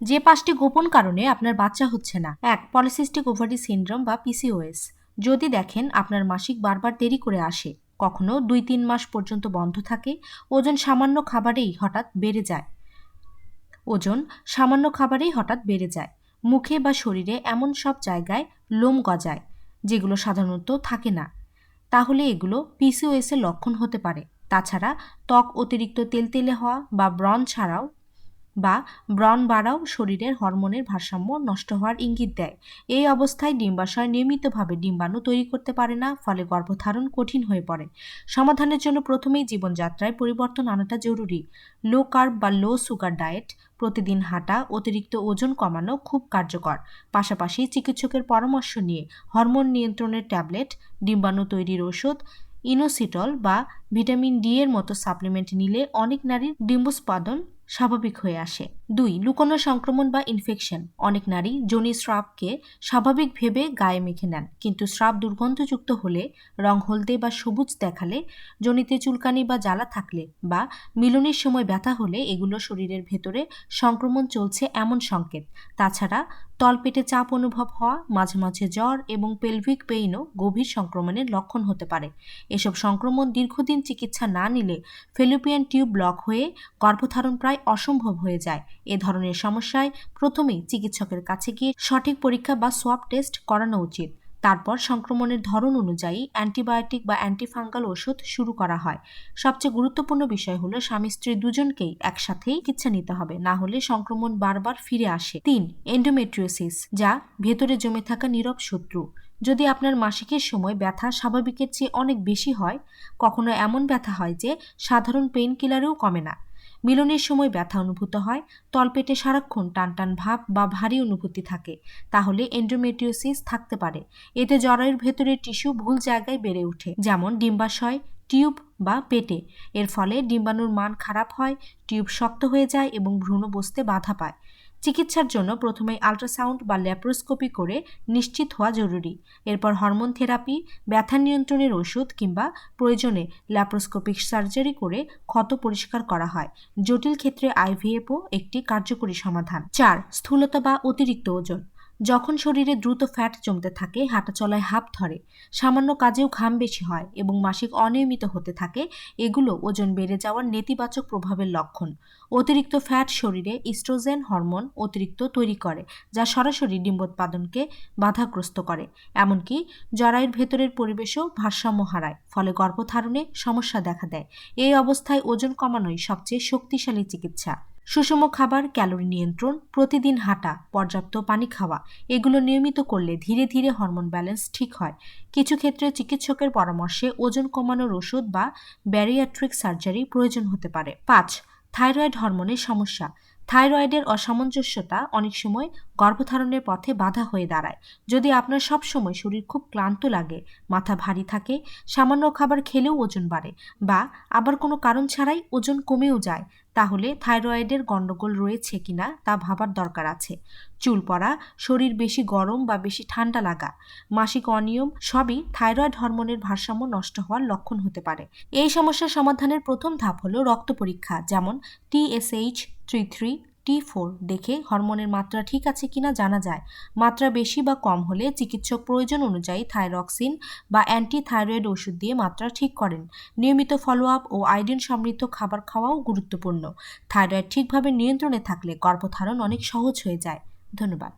যে পাঁচটি গোপন কারণে আপনার বাচ্চা হচ্ছে না, এক, পলিসিস্টিক ওভারি সিনড্রোম বা পিসিওএস যদি দেখেন আপনার মাসিক বারবার দেরি করে আসে, কখনো দুই তিন মাস পর্যন্ত বন্ধ থাকে, ওজন সামান্য খাবারেই হঠাৎ বেড়ে যায়। ওজন সামান্য খাবারেই হঠাৎ বেড়ে যায়। মুখে বা শরীরে এমন সব জায়গায় লোম গজায়, যেগুলো সাধারণত থাকে না। তাহলে এগুলো পিসিওএস এর লক্ষণ হতে পারে। তাছাড়া ত্বক অতিরিক্ত তেলতেলে হওয়া বা ব্রণ ছাড়াও বা ব্রণ বাড়াও শরীরের হরমোনের ভারসাম্য নষ্ট হওয়ার ইঙ্গিত দেয়। এই অবস্থায় ডিম্বাশয় নিয়মিতভাবে ডিম্বাণু তৈরি করতে পারে না, ফলে গর্ভধারণ কঠিন হয়ে পড়ে। সমাধানের জন্য প্রথমেই জীবনযাত্রায় পরিবর্তন আনাটা জরুরি। লো কার্ব বা লো সুগার ডায়েট প্রতিদিন হাঁটা, অতিরিক্ত ওজন কমানো খুব কার্যকর। পাশাপাশি চিকিৎসকের পরামর্শ নিয়ে হরমোন নিয়ন্ত্রণের ট্যাবলেট, ডিম্বাণু তৈরির ওষুধ, ইনোসিটল বা ভিটামিন ডি এর মতো সাপ্লিমেন্ট নিলে অনেক নারীর ডিম্বুৎপাদন স্বাভাবিক হয়ে আসে। দুই, লুকোনো সংক্রমণ বা ইনফেকশন অনেক নারী যোনি স্রাবকে স্বাভাবিক ভেবে গায়ে মেখে নেন, কিন্তু স্রাব দুর্গন্ধযুক্ত হলে, রং হলদে বা সবুজ দেখালে, জনিতে চুলকানি বা জ্বালা থাকলে বা মিলনের সময় ব্যথা হলে এগুলো শরীরের ভেতরে সংক্রমণ চলছে এমন সংকেত। তাছাড়া, তলপেটে চাপ অনুভব হওয়া, মাঝে মাঝে জ্বর এবং পেলভিক পেইনও গভীর সংক্রমণের লক্ষণ হতে পারে। এসব সংক্রমণ দীর্ঘদিন চিকিৎসা না নিলে ফেলোপিয়ান টিউব ব্লক হয়ে গর্ভধারণ প্রায় অসম্ভব হয়ে যায়। এ ধরনের সমস্যায় প্রথমেই চিকিৎসকের কাছে গিয়ে সঠিক পরীক্ষা বা সোয়াব টেস্ট করানো উচিত। তারপর সংক্রমণের ধরন অনুযায়ী অ্যান্টিবায়োটিক বা অ্যান্টিফাঙ্গাল ওষুধ শুরু করা হয়। সবচেয়ে গুরুত্বপূর্ণ বিষয় হলো স্বামী স্ত্রী দুজনকেই একসাথেই চিকিৎসা নিতে হবে, না হলে সংক্রমণ বারবার ফিরে আসে। তিন এন্ডোমেট্রিওসিস যা ভেতরে জমে থাকা নীরব শত্রু। যদি আপনার মাসিকের সময় ব্যথা স্বাভাবিকের চেয়ে অনেক বেশি হয়, কখনো এমন ব্যথা হয় যে সাধারণ পেইন কিলারেও কমে না। মিলনের সময় ব্যথা অনুভূত হয়, তলপেটে সারাক্ষণ টানটান ভাব বা ভারী অনুভূতি থাকে, তাহলে এন্ডোমেট্রিওসিস থাকতে পারে। এতে জরায়ুর ভেতরের টিস্যু ভুল জায়গায় বেড়ে ওঠে, যেমন ডিম্বাশয়, টিউব বা পেটে। এর ফলে ডিম্বাণুর মান খারাপ হয়, টিউব শক্ত হয়ে যায় এবং ভ্রূণ বসতে বাধা পায়। চিকিৎসার জন্য প্রথমে আল্ট্রাসাউন্ড বা ল্যাপ্রোস্কোপি করে নিশ্চিত হওয়া জরুরি। এরপর হরমোন থেরাপি, ব্যথা নিয়ন্ত্রণের ওষুধ কিংবা প্রয়োজনে ল্যাপ্রোস্কোপিক সার্জারি করে ক্ষত পরিষ্কার করা হয়। জটিল ক্ষেত্রে আইভিএফও একটি কার্যকরী সমাধান। চার, স্থূলতা বা অতিরিক্ত ওজন। যখন শরীরে দ্রুত ফ্যাট জমতে থাকে হাঁটাচলায় হাঁপ ধরে, সামান্য কাজেও ঘাম বেশি হয় এবং মাসিক অনিয়মিত হতে থাকে, এগুলো ওজন বেড়ে যাওয়ার নেতিবাচক প্রভাবের লক্ষণ। অতিরিক্ত ফ্যাট শরীরে ইস্ট্রোজেন হরমোন অতিরিক্ত তৈরি করে, যা সরাসরি ডিম্বোৎপাদনকে বাধাগ্রস্ত করে। এমনকি জরায়ুর ভেতরের পরিবেশও ভারসাম্য হারায়, ফলে গর্ভধারণে সমস্যা দেখা দেয়। এই অবস্থায় ওজন কমানোই সবচেয়ে শক্তিশালী চিকিৎসা। সুষম খাবার, ক্যালোরি নিয়ন্ত্রণ, প্রতিদিন হাঁটা, পর্যাপ্ত পানি খাওয়া, এগুলো নিয়মিত করলে ধীরে ধীরে হরমোন ব্যালেন্স ঠিক হয়। কিছু ক্ষেত্রে চিকিৎসকের পরামর্শে ওজন কমানোর ওষুধ বা ব্যারিয়াট্রিক সার্জারি প্রয়োজন হতে পারে। পাঁচ, থাইরয়েড হরমোনের সমস্যা। থাইরয়েডের অসামঞ্জস্যতা অনেক সময় গর্ভধারণের পথে বাধা হয়ে দাঁড়ায়। যদি আপনার সব সময় শরীর খুব ক্লান্ত লাগে, মাথা ভারী থাকে, সামান্য খাবার খেলেও ওজন বাড়ে বা আবার কোনো কারণ ছাড়াই ওজন কমেও যায়, তাহলে থাইরয়েডের গণ্ডগোল রয়েছে কিনা তা ভাবার দরকার আছে। চুল পড়া, শরীর বেশি গরম বা বেশি ঠান্ডা লাগা, মাসিক অনিয়ম সবই থাইরয়েড হরমোনের ভারসাম্য নষ্ট হওয়ার লক্ষণ হতে পারে। এই সমস্যার সমাধানের প্রথম ধাপ হলো রক্ত পরীক্ষা, যেমন TSH three three T four দেখে হরমোনের মাত্রা ঠিক আছে কিনা জানা যায়। মাত্রা বেশি বা কম হলে চিকিৎসক প্রয়োজন অনুযায়ী থাইরক্সিন বা অ্যান্টি থাইরয়েড ওষুধ দিয়ে মাত্রা ঠিক করেন। নিয়মিত ফলো আপ ও আয়োডিন সমৃদ্ধ খাবার খাওয়াও গুরুত্বপূর্ণ। থাইরয়েড ঠিকভাবে নিয়ন্ত্রণে থাকলে গর্ভধারণ অনেক সহজ হয়ে যায়। ধন্যবাদ।